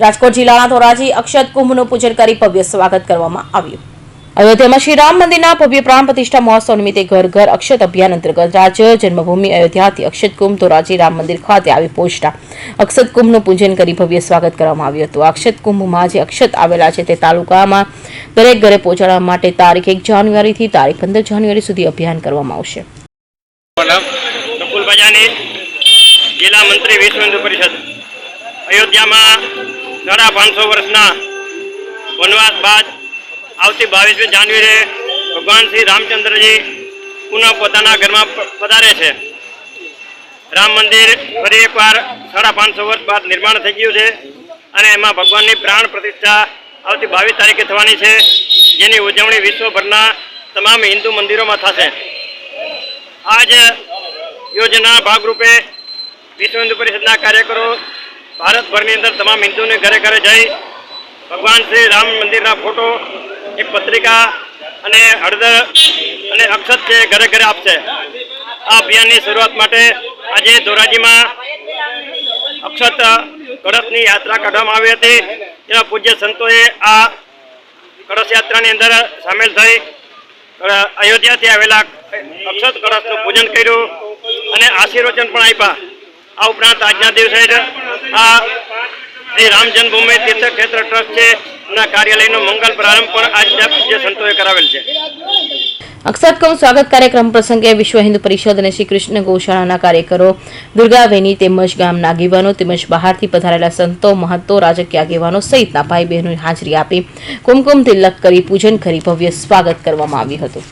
રાજકોટ જિલ્લાના ધોરાજી અક્ષત કુંભનું પૂજન કરી ભવ્ય સ્વાગત કરવામાં આવ્યું. અયોધ્યામાં શ્રી રામ મંદિરના ભવ્ય પ્રાણ પ્રતિષ્ઠા મહોત્સવ નિમિત્તે ઘર ઘર અક્ષત અભિયાન અંતર્ગત રાજ્ય જન્મભૂમિ અયોધ્યાથી અક્ષત કુંભ ધોરાજી રામ મંદિર ખાતે આવી પહોંચતા અક્ષત કુંભનું પૂજન કરી ભવ્ય સ્વાગત કરવામાં આવ્યું હતું. અક્ષત કુંભમાં જે અક્ષત આવેલા છે તે તાલુકામાં દરેક ઘરે પહોંચાડવા માટે તારીખ એક જાન્યુઆરીથી તારીખ પંદર જાન્યુઆરી સુધી અભિયાન કરવામાં આવશે. જિલ્લા મંત્રી વિશ્વ હિન્દુ પરિષદ. અયોધ્યામાં સાડા પાંચસો વર્ષના વનવાસ બાદ આવતી બાવીસમી જાન્યુઆરીએ ભગવાન શ્રી રામચંદ્રજી પુનઃ પોતાના ઘરમાં પધારે છે. રામ મંદિર ફરી એકવાર સાડા પાંચસો વર્ષ બાદ નિર્માણ થઈ ગયું છે અને એમાં ભગવાનની પ્રાણ પ્રતિષ્ઠા આવતી બાવીસ તારીખે થવાની છે. જેની ઉજવણી વિશ્વભરના તમામ હિન્દુ મંદિરોમાં થશે. આજ યોજના ભાગરૂપે વિશ્વ હિન્દુ પરિષદના કાર્યકરો ભારતભરની અંદર તમામ હિન્દુને ઘરે ઘરે જઈ ભગવાન શ્રી રામ મંદિરના ફોટો, એક પત્રિકા અને હળદર અને અક્ષત છે ઘરે ઘરે આપશે. આ અભિયાનની શરૂઆત માટે આજે ધોરાજીમાં અક્ષત કળશની યાત્રા કાઢવામાં આવી હતી. જેમાં પૂજ્ય સંતોએ આ કળશ યાત્રાની અંદર સામેલ થઈ અયોધ્યાથી આવેલા અક્ષત કળશનું પૂજન કર્યું અને આશીર્વચન પણ આપ્યા. આ ઉપરાંત આજના દિવસે આ શ્રી રામ જન્મભૂમિ તીર્થક્ષેત્ર ટ્રસ્ટ છે. ના કાર્યાલયનો મંગલ પ્રારંભ પણ આજના જે સંતોએ કરાવેલ છે. અક્ષત કૌ સ્વાગત કાર્યક્રમ પ્રસંગે વિશ્વ હિન્દુ પરિષદ અને શ્રી કૃષ્ણ ગૌશાળાના કાર્યકરો દુર્ગાવેની તેમજ ગામના આગેવાનો તેમજ બહારથી પધારેલા સંતો, મહંતો, રાજકીય આગેવાનો સહિતના ભાઈ બહેનોની હાજરી આપી. કુમકુમ તિલક કરી પૂજન કરી ભવ્ય સ્વાગત કરવામાં આવ્યું હતું.